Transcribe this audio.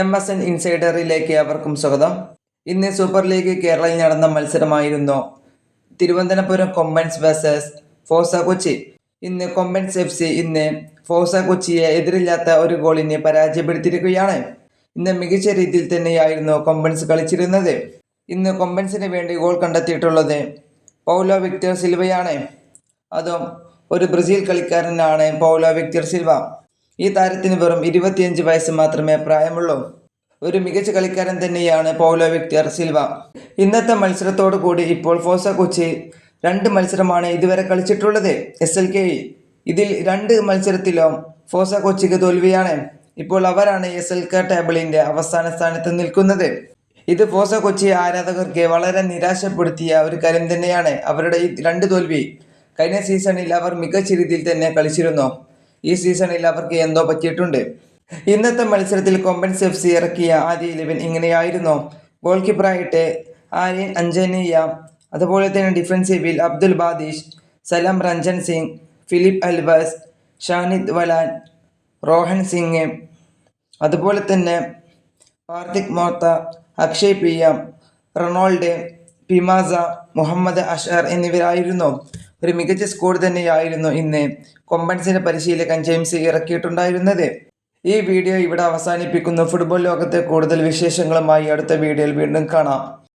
M S N ഇൻസൈഡറിലേക്ക് അവർക്കും സ്വാഗതം. ഇന്ന് സൂപ്പർ ലീഗ് കേരളയിൽ നടന്ന മത്സരമായിരുന്നു തിരുവനന്തപുരം കൊമ്പൻസ് വേഴ്സസ് ഫോസ കൊച്ചി. ഇന്ന് കൊമ്പൻസ് എഫ് സി ഇന്ന് ഫോസ കൊച്ചിയെ എതിരില്ലാത്ത ഒരു ഗോളിന് പരാജയപ്പെടുത്തിയിരിക്കുകയാണ്. ഇന്ന് മികച്ച രീതിയിൽ തന്നെയായിരുന്നു കൊമ്പൻസ് കളിച്ചിരുന്നത്. ഇന്ന് കൊമ്പൻസിന് വേണ്ടി ഗോൾ കണ്ടെത്തിയിട്ടുള്ളത് പൗലോ വിക്ടർ സിൽവയാണ്. അതും ഒരു ബ്രസീൽ കളിക്കാരനാണ് പൗലോ വിക്ടർ സിൽവ. ഈ താരത്തിന് വെറും ഇരുപത്തിയഞ്ച് വയസ്സ് മാത്രമേ പ്രായമുള്ളൂ. ഒരു മികച്ച കളിക്കാരൻ തന്നെയാണ് പൗലോ വിക്ടർ സിൽവ. ഇന്നത്തെ മത്സരത്തോടു കൂടി ഇപ്പോൾ ഫോസ കൊച്ചി രണ്ട് മത്സരമാണ് ഇതുവരെ കളിച്ചിട്ടുള്ളത്. എസ് എൽ കെ ഇതിൽ രണ്ട് മത്സരത്തിലും ഫോസ കൊച്ചിക്ക് തോൽവിയാണ്. ഇപ്പോൾ അവരാണ് എസ് എൽ കെ ടേബിളിന്റെ അവസാന സ്ഥാനത്ത് നിൽക്കുന്നത്. ഇത് ഫോസ കൊച്ചി ആരാധകർക്ക് വളരെ നിരാശപ്പെടുത്തിയ ഒരു കാര്യം തന്നെയാണ്. അവരുടെ ഈ രണ്ട് തോൽവി കഴിഞ്ഞ സീസണിൽ അവർ മികച്ച രീതിയിൽ തന്നെ കളിച്ചിരുന്നു. ഈ സീസണിൽ അവർക്ക് എന്തോ പറ്റിയിട്ടുണ്ട്. ഇന്നത്തെ മത്സരത്തിൽ കൊമ്പൻസ് എഫ് സി ഇറക്കിയ ആദ്യ ഇലവൻ ഇങ്ങനെയായിരുന്നു. ഗോൾ കീപ്പറായിട്ട് ആര്യൻ അഞ്ജനീയ അതുപോലെ തന്നെ ഡിഫൻസീവിൽ അബ്ദുൽ ബാദിഷ് സലാം രഞ്ജൻ സിംഗ് ഫിലിപ്പ് അൽബസ് ഷാനിദ് വലാൻ റോഹൻ സിംഗ് അതുപോലെ തന്നെ Karthik Motha Akshay P M Ronald പിമാസ മുഹമ്മദ് അഷർ എന്നിവരായിരുന്നു. ഒരു മികച്ച സ്കോർ തന്നെയായിരുന്നു ഇന്ന് കൊമ്പൻസിന്റെ പരിശീലകൻ ജെയിംസ് ഇറക്കിയിട്ടുണ്ടായിരുന്നത്. ഈ വീഡിയോ ഇവിടെ അവസാനിപ്പിക്കുന്നു. ഫുട്ബോൾ ലോകത്തെ കൂടുതൽ വിശേഷങ്ങളുമായി അടുത്ത വീഡിയോയിൽ വീണ്ടും കാണാം.